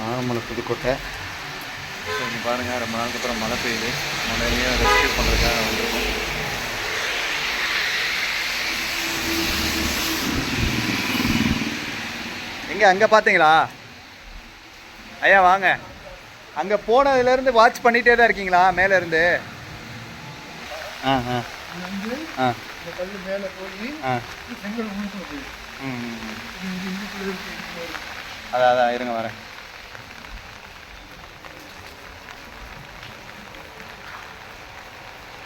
Nagamalai Pudukkottai. So இங்கே பாருங்கள் ரொம்ப நாளுக்கு அப்புறம் மழை பெய்யுது. மழையிலையும் ரெஸ்கியூ பண்ணுறதுக்காக வந்திருக்கோம். எங்கே அங்கே பார்த்தீங்களா ஐயா வாங்க. அங்கே போனதுலேருந்து வாட்ச் பண்ணிகிட்டே தான் இருக்கீங்களா? மேலே இருந்து ஆ. ஆ. வந்து ஆ மேலே போய் ஆ. செங்கல் ம். அதான் அதான் இருங்க வரேன்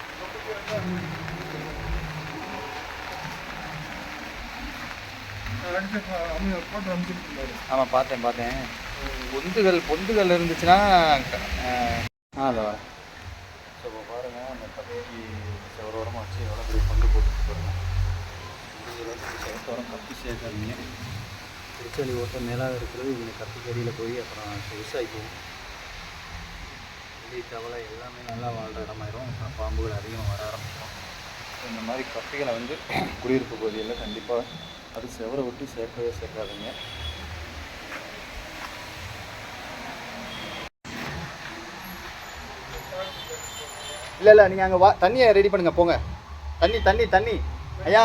நான் அடிச்ச பா- அவங்க போட்டு அனுப்பிச்சிருக்காரு ஆமாம் பார்த்தேன் பார்த்தேன். பொந்துகள் பொந்துகள் இருந்துச்சுன்னா ஆ அதை ஸோ இப்போ பாருங்கள் அந்த கத்திக்கு செவரோரமாக வச்சு எவ்வளோ பெரிய பந்து போட்டு பாருங்க முடிஞ்ச அளவுக்கு செவத்தோரம் கத்தி சேர்க்காதீங்க. திருச்செலி ஓட்ட மேலாக இருக்கிறது இங்கே கத்திக்கு அடியில் போய் அப்புறம் பெருசாகி போகும் எலி தவளை எல்லாமே நல்லா வாழ்கிற இடமாயிரும். அப்புறம் பாம்புகள் அதிகமாக வர ஆரம்பிச்சிடும் ஸோ இந்த மாதிரி கத்திகளை வந்து குடியிருப்பு பகுதியில் கண்டிப்பாக அது செவரை விட்டு சேர்க்கவே சேர்க்காதீங்க. இல்லை இல்லை நீங்கள் அங்கே வா தண்ணியை ரெடி பண்ணுங்க போங்க. தண்ணி தண்ணி தண்ணி. ஐயா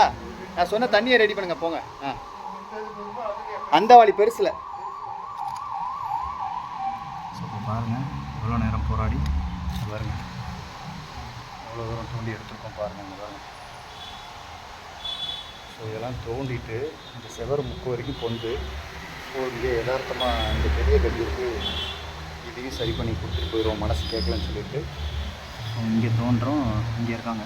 நான் சொன்ன தண்ணியை ரெடி பண்ணுங்க போங்க. ஆ. அந்த வாளி பெருசில் பாருங்க எவ்வளோ நேரம் போராடி? பாருங்க. எவ்வளோ தூரம் தோண்டி எடுத்துருக்கோம் பாருங்க இங்க பாருங்க. ஸோ இதெல்லாம் தோண்டிட்டு இந்த செவர் முக்கு வரைக்கும் கொண்டு ஸோ இங்கே யதார்த்தமாக இந்த பெரிய கட்டிற்கு இதையும் சரி பண்ணி கொடுத்துட்டு போயிடுவோம் மனசு கேட்கலன்னு சொல்லிட்டு. ஸோ இங்கே தோன்றோம் இங்கே இருக்காங்க.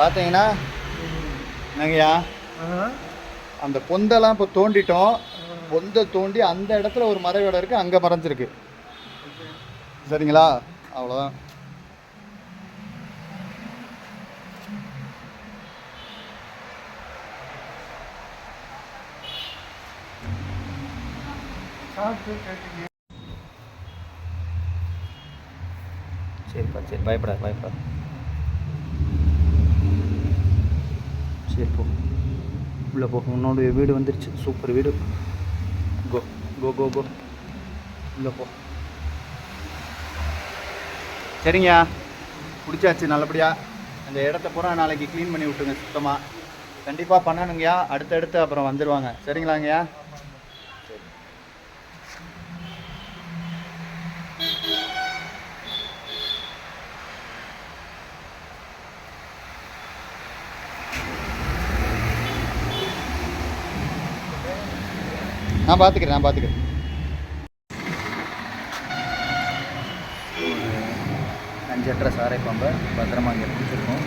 பார்த்தீங்கன்னா என்னங்கய்யா? அந்த பொந்தெல்லாம் இப்போ தோண்டிட்டோம். பொந்தை தோண்டி அந்த இடத்துல ஒரு மர இடம் இருக்குது அங்கே மறைஞ்சிருக்கு. சரிங்களா? அவ்வளோதான் சரிப்பா சரி பயப்படாத பயப்படாத. சரி போ உள்ளே போ. உன்னோட வீடு வந்துருச்சு. சூப்பர் வீடு. கோ கோ கோ கோ. உள்ளே போ. சரிங்கய்யா. பிடிச்சாச்சு நல்லபடியாக அந்த இடத்த பூரா நாளைக்கு க்ளீன் பண்ணி விட்டுங்க சுத்தமாக கண்டிப்பாக பண்ணணுங்கய்யா. அடுத்தடுத்து அப்புறம் வந்துடுவாங்க சரிங்களாங்கய்யா? நான் பார்த்துக்கிறேன் நான் பார்த்துக்கிறேன் அஞ்சற்ற சாரை பாம்பை பத்திரமா இங்கே பிடிச்சிருக்கோம்